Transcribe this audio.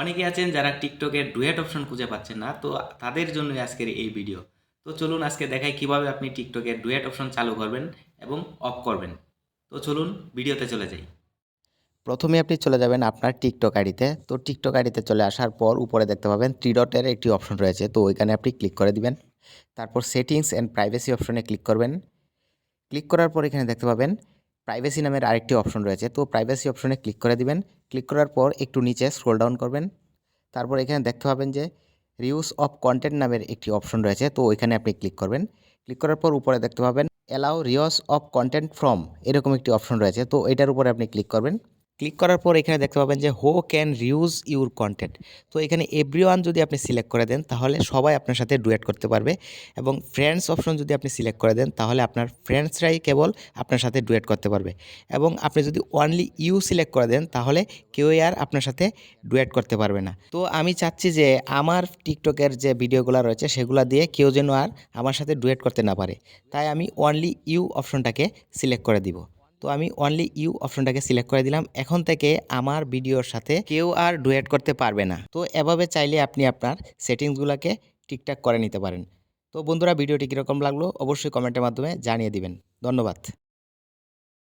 অনেকে আছেন যারা টিকটকের ডুয়েট অপশন খুঁজে পাচ্ছেন না, তো তাদের জন্য আজকের এই ভিডিও। তো চলুন আজকে দেখাই কীভাবে আপনি টিকটকের ডুয়েট অপশন চালু করবেন এবং অফ করবেন। তো চলুন ভিডিওতে চলে যাই। প্রথমে আপনি চলে যাবেন আপনার টিকটক আইডিতে। তো টিকটক আইডিতে চলে আসার পর উপরে দেখতে পাবেন থ্রি ডটের একটি অপশন রয়েছে। তো ওইখানে আপনি ক্লিক করে দিবেন। তারপর সেটিংস অ্যান্ড প্রাইভেসি অপশনে ক্লিক করবেন। ক্লিক করার পর এখানে দেখতে পাবেন প্রাইভেসি নামের আরেকটি অপশন রয়েছে। তো প্রাইভেসি অপশনে ক্লিক করে দিবেন। ক্লিক করার পর একটু নিচে স্ক্রোল ডাউন করবেন। তারপর এখানে দেখতে পাবেন যে রিউজ অফ কন্টেন্ট নামের একটি অপশন রয়েছে। তো ওইখানে আপনি ক্লিক করবেন। ক্লিক করার পর উপরে দেখতে পাবেন allow reuse of content from এরকম একটি অপশন রয়েছে। তো এটার উপরে আপনি ক্লিক করবেন। ক্লিক করার পর এখানে দেখতে পাবেন যে হো ক্যান রিউজ ইউর কন্টেন্ট তো এখানে এভরিওয়ান যদি আপনি সিলেক্ট করে দেন, তাহলে সবাই আপনার সাথে ডুয়েট করতে পারবে এবং ফ্রেন্ডস অপশন যদি আপনি সিলেক্ট করে দেন, তাহলে আপনার ফ্রেন্ডসরাই কেবল আপনার সাথে ডুয়েট করতে পারবে। এবং আপনি যদি অনলি ইউ সিলেক্ট করে দেন, তাহলে কেউই আর আপনার সাথে ডুয়েট করতে পারবে না। তো আমি চাচ্ছি যে আমার টিকটকের যে ভিডিওগুলো রয়েছে, সেগুলো দিয়ে কেউ যেন আর আমার সাথে ডুয়েট করতে না পারে। তাই আমি অনলি ইউ অপশনটাকে সিলেক্ট করে দিব। তো আমি অনলি ইউ অপশনটাকে সিলেক্ট করে দিলাম। এখন থেকে আমার ভিডিওর সাথে কেউ আর ডুয়েট করতে পারবে না। তো এভাবে চাইলে আপনি আপনার সেটিংসগুলোকে ঠিকঠাক করে নিতে পারেন। তো বন্ধুরা, ভিডিওটি কীরকম লাগল অবশ্যই কমেন্টের মাধ্যমে জানিয়ে দিবেন। ধন্যবাদ।